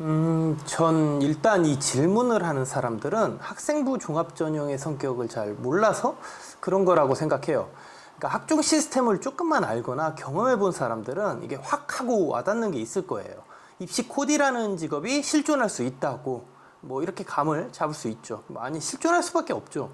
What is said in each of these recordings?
음, 전 일단 이 질문을 하는 사람들은 학생부 종합 전형의 성격을 잘 몰라서 그런 거라고 생각해요. 그러니까 학종 시스템을 조금만 알거나 경험해 본 사람들은 이게 확 하고 와닿는 게 있을 거예요. 입시 코디라는 직업이 실존할 수 있다고 뭐 이렇게 감을 잡을 수 있죠. 뭐 아니 실존할 수밖에 없죠.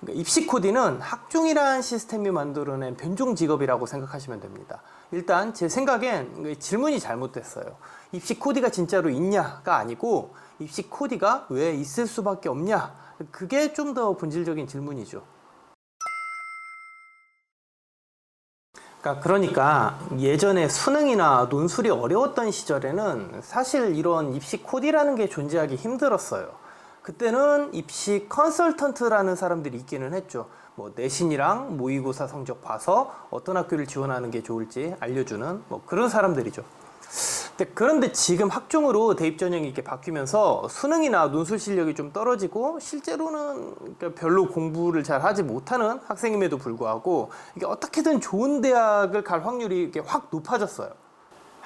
그러니까 입시 코디는 학종이라는 시스템이 만들어낸 변종 직업이라고 생각하시면 됩니다. 일단 제 생각엔 그 질문이 잘못됐어요. 입시 코디가 진짜로 있냐가 아니고 입시 코디가 왜 있을 수밖에 없냐 그게 좀 더 본질적인 질문이죠. 그러니까, 그러니까 예전에 수능이나 논술이 어려웠던 시절에는 사실 이런 입시 코디라는 게 존재하기 힘들었어요. 그때는 입시 컨설턴트라는 사람들이 있기는 했죠. 뭐 내신이랑 모의고사 성적 봐서 어떤 학교를 지원하는 게 좋을지 알려주는 뭐 그런 사람들이죠. 근데 그런데 지금 학종으로 대입 전형이 이렇게 바뀌면서 수능이나 논술 실력이 좀 떨어지고 실제로는 그러니까 별로 공부를 잘 하지 못하는 학생임에도 불구하고 이게 어떻게든 좋은 대학을 갈 확률이 이렇게 확 높아졌어요.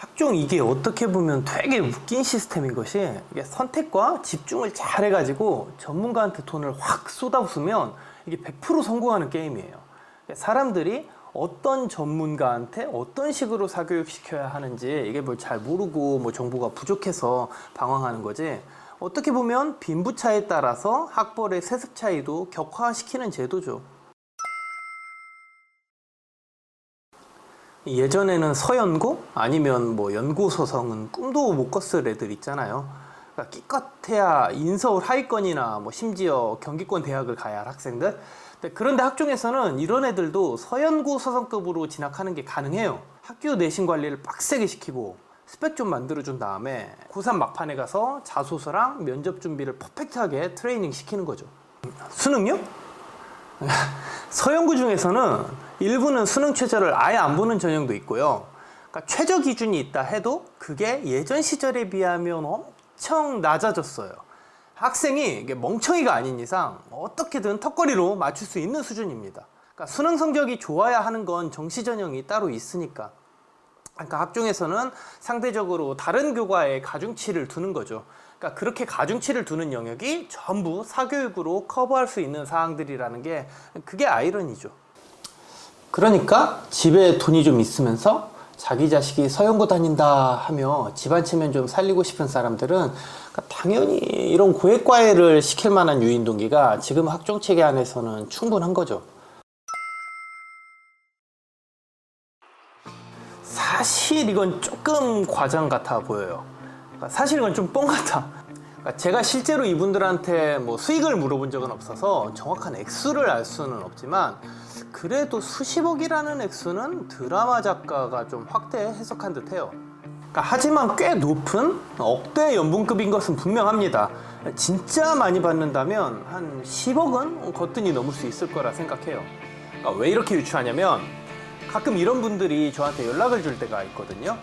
학종 이게 어떻게 보면 되게 웃긴 시스템인 것이 이게 선택과 집중을 잘 해가지고 전문가한테 돈을 확 쏟아부으면 이게 100% 성공하는 게임이에요. 사람들이 어떤 전문가한테 어떤 식으로 사교육 시켜야 하는지 이게 뭘 잘 모르고 뭐 정보가 부족해서 방황하는 거지. 어떻게 보면 빈부차에 따라서 학벌의 세습 차이도 격화시키는 제도죠. 예전에는 서연고 아니면 뭐 연고소성은 꿈도 못 꿨을 애들 있잖아요. 그러니까 기껏해야 인서울 하위권이나 뭐 심지어 경기권 대학을 가야 할 학생들. 그런데 학종에서는 이런 애들도 서연고 소성급으로 진학하는 게 가능해요. 학교 내신 관리를 빡세게 시키고 스펙 좀 만들어준 다음에 고3 막판에 가서 자소서랑 면접 준비를 퍼펙트하게 트레이닝 시키는 거죠. 수능요? 서영구 중에서는 일부는 수능 최저를 아예 안 보는 전형도 있고요. 그러니까 최저 기준이 있다 해도 그게 예전 시절에 비하면 엄청 낮아졌어요. 학생이 멍청이가 아닌 이상 어떻게든 턱걸이로 맞출 수 있는 수준입니다. 그러니까 수능 성적이 좋아야 하는 건 정시 전형이 따로 있으니까. 그러니까 학종에서는 상대적으로 다른 교과에 가중치를 두는 거죠. 그러니까 그렇게 가중치를 두는 영역이 전부 사교육으로 커버할 수 있는 사항들이라는 게 그게 아이러니죠. 그러니까 집에 돈이 좀 있으면서 자기 자식이 서영고 다닌다 하며 집안 체면 좀 살리고 싶은 사람들은 그러니까 당연히 이런 고액 과외를 시킬 만한 유인 동기가 지금 학종 체계 안에서는 충분한 거죠. 사실 이건 조금 과장 같아 보여요. 그러니까 사실 이건 좀 뻥 같아. 그러니까 제가 실제로 이분들한테 뭐 수익을 물어본 적은 없어서 정확한 액수를 알 수는 없지만 그래도 수십억이라는 액수는 드라마 작가가 좀 확대 해석한 듯해요. 그러니까 하지만 꽤 높은 억대 연봉급인 것은 분명합니다. 진짜 많이 받는다면 한 10억은 거뜬히 넘을 수 있을 거라 생각해요. 왜 이렇게 유추하냐면 가끔 이런 분들이 저한테 연락을 줄 때가 있거든요.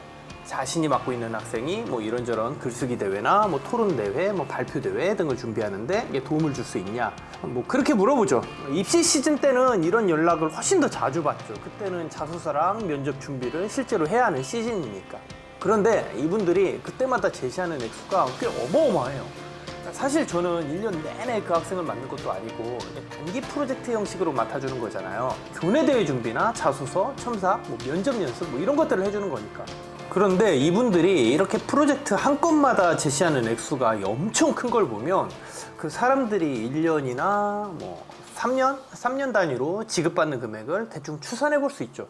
자신이 맡고 있는 학생이 뭐 이런저런 글쓰기 대회나 뭐 토론 대회, 뭐 발표 대회 등을 준비하는데 이게 도움을 줄 수 있냐? 뭐 그렇게 물어보죠. 입시 시즌 때는 이런 연락을 훨씬 더 자주 받죠. 그때는 자소서랑 면접 준비를 실제로 해야 하는 시즌이니까. 그런데 이분들이 그때마다 제시하는 액수가 꽤 어마어마해요. 사실 저는 1년 내내 그 학생을 맡는 것도 아니고 단기 프로젝트 형식으로 맡아주는 거잖아요. 교내 대회 준비나 자소서, 첨사, 뭐 면접 연습 뭐 이런 것들을 해주는 거니까. 그런데 이분들이 이렇게 프로젝트 한 건마다 제시하는 액수가 엄청 큰 걸 보면 그 사람들이 1년이나 뭐 3년, 3년 단위로 지급받는 금액을 대충 추산해 볼 수 있죠.